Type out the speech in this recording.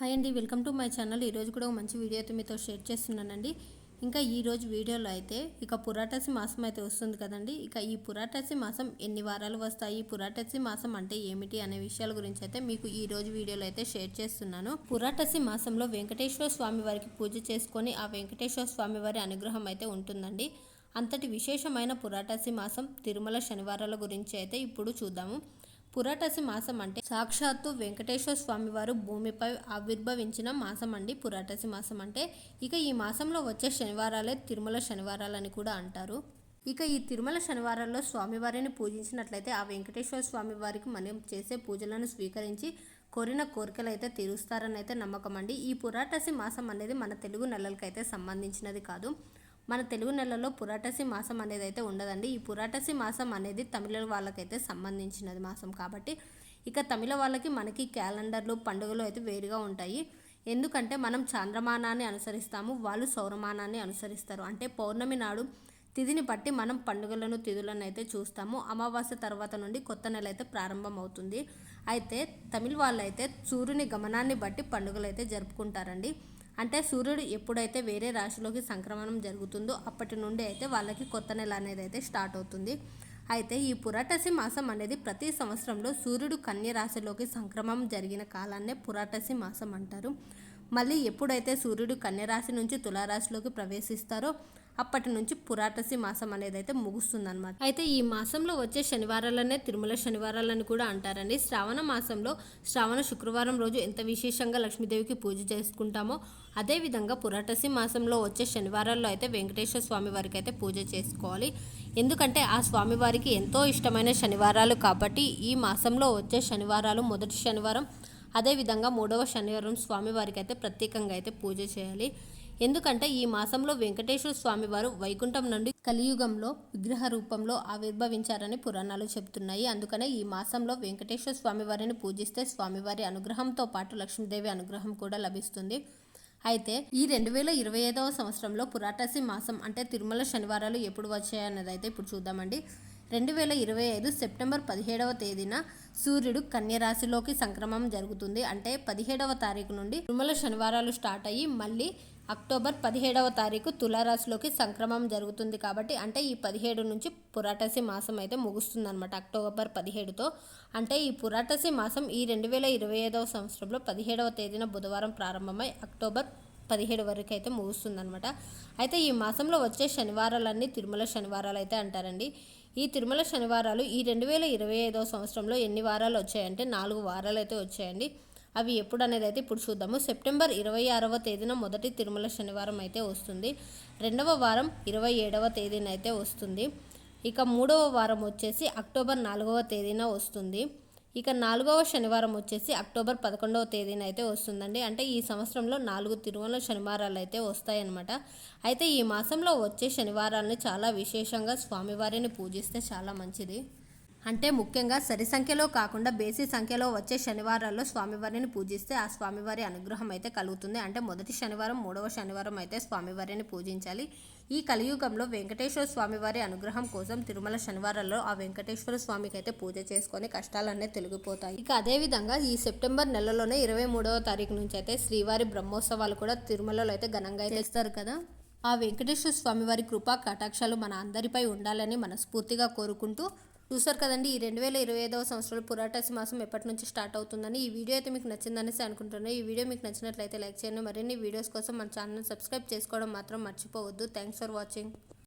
Hi అండి welcome to my channel. ఈరోజు కూడా ఒక మంచి వీడియో అయితే మీతో షేర్ చేస్తున్నానండి. ఇంకా ఈరోజు వీడియోలో అయితే ఇక పురాటసి మాసం అయితే వస్తుంది కదండి. ఇక ఈ పురాటసి మాసం ఎన్ని వారాలు వస్తాయి? పురాటసి మాసం అంటే ఏమిటి అనే విషయాల గురించి అయితే మీకు ఈ రోజు వీడియోలో అయితే షేర్ చేస్తున్నాను. పురాటసి మాసంలో వెంకటేశ్వర స్వామి వారికి పూజ చేసుకొని ఆ వెంకటేశ్వర స్వామి వారి అనుగ్రహం అయితే ఉంటుందండి. అంతటి విశేషమైన పురాటసి మాసం తిరుమల శనివారాల గురించి అయితే ఇప్పుడు చూద్దాము. పురాటసి మాసం అంటే సాక్షాత్తు వెంకటేశ్వర స్వామి వారు భూమిపై ఆవిర్భవించిన మాసం అండి. పురాటసి మాసం అంటే ఇక ఈ మాసంలో వచ్చే శనివారాలే తిరుమల శనివారాలని కూడా అంటారు. ఇక ఈ తిరుమల శనివారాల్లో స్వామివారిని పూజించినట్లయితే ఆ వెంకటేశ్వర స్వామి వారికి మనం చేసే పూజలను స్వీకరించి కోరిన కోరికలు అయితే తీరుస్తారని అయితే నమ్మకం అండి. ఈ పురాటసి మాసం అనేది మన తెలుగు నెలలకైతే సంబంధించినది కాదు. మన తెలుగు నెలలో పురాటసి మాసం అనేది అయితే ఉండదండి. ఈ పురాటసి మాసం అనేది తమిళ వాళ్ళకైతే సంబంధించినది మాసం కాబట్టి ఇక తమిళ వాళ్ళకి మనకి క్యాలెండర్లు పండుగలు అయితే వేరుగా ఉంటాయి. ఎందుకంటే మనం చాంద్రమానాన్ని అనుసరిస్తాము వాళ్ళు సౌరమానాన్ని అనుసరిస్తారు. అంటే పౌర్ణమి నాడు తిథిని బట్టి మనం పండుగలను తిథులను అయితే చూస్తాము. అమావాస్య తర్వాత నుండి కొత్త నెల అయితే ప్రారంభం అవుతుంది అయితే తమిళ వాళ్ళు అయితే సూర్యుని గమనాన్ని బట్టి పండుగలు అయితే జరుపుకుంటారండి. అంటే సూర్యుడు ఎప్పుడైతే వేరే రాశిలోకి సంక్రమణం జరుగుతుందో అప్పటి నుండి అయితే వాళ్ళకి కొత్త నెల అనేది అయితే స్టార్ట్ అవుతుంది. అయితే ఈ పురాటసి మాసం అనేది ప్రతి సంవత్సరంలో సూర్యుడు కన్య రాశిలోకి సంక్రమం జరిగిన కాలాన్నే పురాటసి మాసం అంటారు. మళ్ళీ ఎప్పుడైతే సూర్యుడు కన్యరాశి నుంచి తులారాశిలోకి ప్రవేశిస్తారో అప్పటి నుంచి పురాటసి మాసం అనేది అయితే ముగుస్తుందన్నమాట. అయితే ఈ మాసంలో వచ్చే శనివారాలనే తిరుమల శనివారాలని కూడా అంటారండి. శ్రావణ మాసంలో శ్రావణ శుక్రవారం రోజు ఎంత విశేషంగా లక్ష్మీదేవికి పూజ చేసుకుంటామో అదేవిధంగా పురాటసి మాసంలో వచ్చే శనివారాల్లో అయితే వెంకటేశ్వర స్వామి వారికి అయితే పూజ చేసుకోవాలి. ఎందుకంటే ఆ స్వామివారికి ఎంతో ఇష్టమైన శనివారాలు కాబట్టి ఈ మాసంలో వచ్చే శనివారాలు మొదటి శనివారం అదేవిధంగా మూడవ శనివారం స్వామివారికి అయితే ప్రత్యేకంగా అయితే పూజ చేయాలి. ఎందుకంటే ఈ మాసంలో వెంకటేశ్వర స్వామివారు వైకుంఠం నుండి కలియుగంలో విగ్రహ రూపంలో ఆవిర్భవించారని పురాణాలు చెబుతున్నాయి. అందుకనే ఈ మాసంలో వెంకటేశ్వర స్వామివారిని పూజిస్తే స్వామివారి అనుగ్రహంతో పాటు లక్ష్మీదేవి అనుగ్రహం కూడా లభిస్తుంది. అయితే ఈ రెండు వేల ఇరవై ఐదవ సంవత్సరంలో పురాటసి మాసం అంటే తిరుమల శనివారాలు ఎప్పుడు వచ్చాయన్నది అయితే ఇప్పుడు చూద్దామండి. రెండు వేల ఇరవై ఐదు సెప్టెంబర్ పదిహేడవ తేదీన సూర్యుడు కన్యరాశిలోకి సంక్రమం జరుగుతుంది. అంటే పదిహేడవ తారీఖు నుండి తిరుమల శనివారాలు స్టార్ట్ అయ్యి మళ్ళీ అక్టోబర్ పదిహేడవ తారీఖు తులారాశిలోకి సంక్రమం జరుగుతుంది కాబట్టి అంటే ఈ పదిహేడు నుంచి పురాటసి మాసం అయితే ముగుస్తుంది అనమాట అక్టోబర్ పదిహేడుతో. అంటే ఈ పురాటసి మాసం ఈ రెండు వేల ఇరవై ఐదవ సంవత్సరంలో పదిహేడవ తేదీన బుధవారం ప్రారంభమై అక్టోబర్ పదిహేడు వరకు అయితే ముగుస్తుందనమాట అయితే ఈ మాసంలో వచ్చే శనివారాలన్నీ తిరుమల శనివారాలు అయితే అంటారండి. ఈ తిరుమల శనివారాలు ఈ రెండు వేల ఇరవై ఐదవ సంవత్సరంలో ఎన్ని వారాలు వచ్చాయంటే నాలుగు వారాలు అయితే వచ్చాయండి. అవి ఎప్పుడు అనేది అయితే ఇప్పుడు చూద్దాము. సెప్టెంబర్ ఇరవై ఆరవ తేదీన మొదటి తిరుమల శనివారం అయితే వస్తుంది. రెండవ వారం ఇరవై ఏడవ తేదీన అయితే వస్తుంది. ఇక మూడవ వారం వచ్చేసి అక్టోబర్ నాలుగవ తేదీన వస్తుంది. ఇక నాలుగవ శనివారం వచ్చేసి అక్టోబర్ పదకొండవ తేదీన అయితే వస్తుందండి. అంటే ఈ సంవత్సరంలో నాలుగు తిరుమల శనివారాలు అయితే వస్తాయన్నమాట. అయితే ఈ మాసంలో వచ్చే శనివారాలను చాలా విశేషంగా స్వామివారిని పూజిస్తే చాలా మంచిది. అంటే ముఖ్యంగా సరి సంఖ్యలో కాకుండా బేసి సంఖ్యలో వచ్చే శనివారాల్లో స్వామివారిని పూజిస్తే ఆ స్వామివారి అనుగ్రహం అయితే కలుగుతుంది. అంటే మొదటి శనివారం మూడవ శనివారం అయితే స్వామివారిని పూజించాలి. ఈ కలియుగంలో వెంకటేశ్వర స్వామివారి అనుగ్రహం కోసం తిరుమల శనివారాల్లో ఆ వెంకటేశ్వర స్వామికి అయితే పూజ చేసుకొని కష్టాలన్నీ తొలగిపోతాయి. ఇక అదేవిధంగా ఈ సెప్టెంబర్ నెలలోనే ఇరవై మూడవ తారీఖు నుంచి అయితే శ్రీవారి బ్రహ్మోత్సవాలు కూడా తిరుమలలో అయితే ఘనంగా చేస్తారు కదా. ఆ వెంకటేశ్వర స్వామివారి కృపా కటాక్షాలు మన అందరిపై ఉండాలని మనస్ఫూర్తిగా కోరుకుంటూ చూసారు కదండి ఈ రెండు వేల ఇరవై ఐదవ సంవత్సరంలో పురాటసి మాసం ఎప్పటి నుంచి స్టార్ట్ అవుతుందని ఈ వీడియో అయితే మీకు నచ్చిందనేసి అనుకుంటున్నాను. ఈ వీడియో మీకు నచ్చినట్లయితే లైక్ చేయండి. మరిన్ని వీడియోస్ కోసం మన ఛానల్ సబ్స్క్రైబ్ చేసుకోవడం మాత్రం మర్చిపోవద్దు. Thanks for watching.